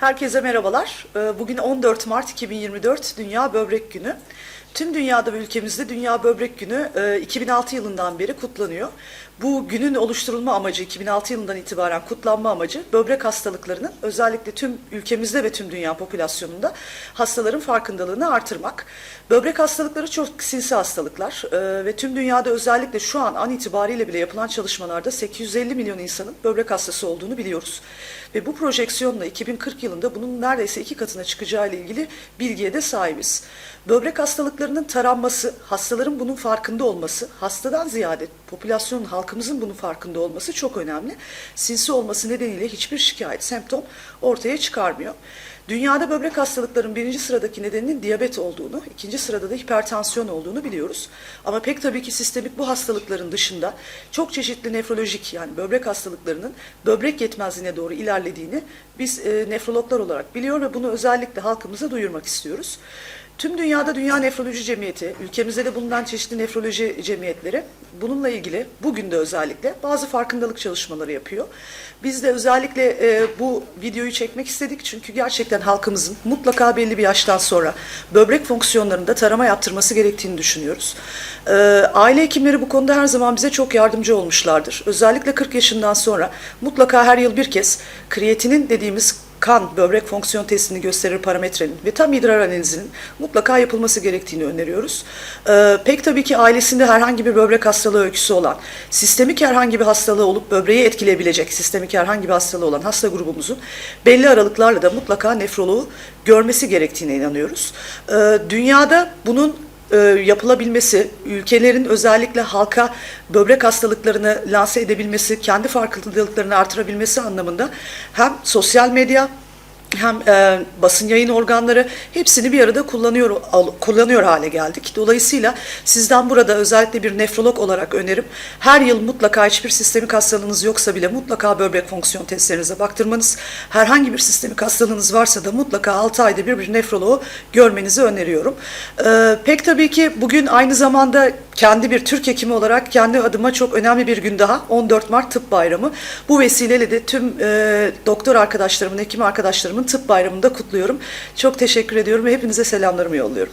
Herkese merhabalar. Ee, Bugün 14 Mart 2024 Dünya Böbrek Günü. Tüm dünyada ve ülkemizde Dünya Böbrek Günü e, 2006 yılından beri kutlanıyor. Bu günün oluşturulma amacı 2006 yılından itibaren kutlanma amacı böbrek hastalıklarının özellikle tüm ülkemizde ve tüm dünya popülasyonunda hastaların farkındalığını artırmak. Böbrek hastalıkları çok sinsi hastalıklar e, ve tüm dünyada özellikle şu an an itibariyle bile yapılan çalışmalarda 850 milyon insanın böbrek hastası olduğunu biliyoruz. Ve bu projeksiyonla 2040 yılında bunun neredeyse iki katına çıkacağı ile ilgili bilgiye de sahibiz. Böbrek hastalıklarının taranması, hastaların bunun farkında olması, hastadan ziyade popülasyonun, halkımızın bunun farkında olması çok önemli. Sinsi olması nedeniyle hiçbir şikayet, semptom ortaya çıkarmıyor. Dünyada böbrek hastalıkların birinci sıradaki nedeninin diyabet olduğunu, ikinci sırada da hipertansiyon olduğunu biliyoruz. Ama pek tabii ki sistemik bu hastalıkların dışında çok çeşitli nefrolojik yani böbrek hastalıklarının böbrek yetmezliğine doğru ilerlediğini biz e, nefrologlar olarak biliyor ve bunu özellikle halkımıza duyurmak istiyoruz. Tüm dünyada Dünya Nefroloji Cemiyeti, ülkemizde de bulunan çeşitli nefroloji cemiyetleri bununla ilgili bugün de özellikle bazı farkındalık çalışmaları yapıyor. Biz de özellikle e, bu videoyu çekmek istedik çünkü gerçekten halkımızın mutlaka belli bir yaştan sonra böbrek fonksiyonlarında tarama yaptırması gerektiğini düşünüyoruz. E, aile hekimleri bu konuda her zaman bize çok yardımcı olmuşlardır. Özellikle 40 yaşından sonra mutlaka her yıl bir kez kreatinin dediğimiz kan böbrek fonksiyon testini gösterir parametrenin ve tam idrar analizinin mutlaka yapılması gerektiğini öneriyoruz. Ee, pek tabii ki ailesinde herhangi bir böbrek hastalığı öyküsü olan, sistemik herhangi bir hastalığı olup böbreği etkileyebilecek sistemik herhangi bir hastalığı olan hasta grubumuzun belli aralıklarla da mutlaka nefroloğu görmesi gerektiğine inanıyoruz. Ee, dünyada bunun e, yapılabilmesi, ülkelerin özellikle halka böbrek hastalıklarını lanse edebilmesi, kendi farkındalıklarını artırabilmesi anlamında hem sosyal medya hem e, basın yayın organları hepsini bir arada kullanıyor al- kullanıyor hale geldik. Dolayısıyla sizden burada özellikle bir nefrolog olarak önerim her yıl mutlaka hiçbir sistemik hastalığınız yoksa bile mutlaka böbrek fonksiyon testlerinize baktırmanız, herhangi bir sistemik hastalığınız varsa da mutlaka 6 ayda bir bir nefroloğu görmenizi öneriyorum. E, pek tabii ki bugün aynı zamanda kendi bir Türk hekimi olarak kendi adıma çok önemli bir gün daha 14 Mart Tıp Bayramı. Bu vesileyle de tüm e, doktor arkadaşlarımın, hekim arkadaşlarımın tıp bayramını da kutluyorum. Çok teşekkür ediyorum ve hepinize selamlarımı yolluyorum.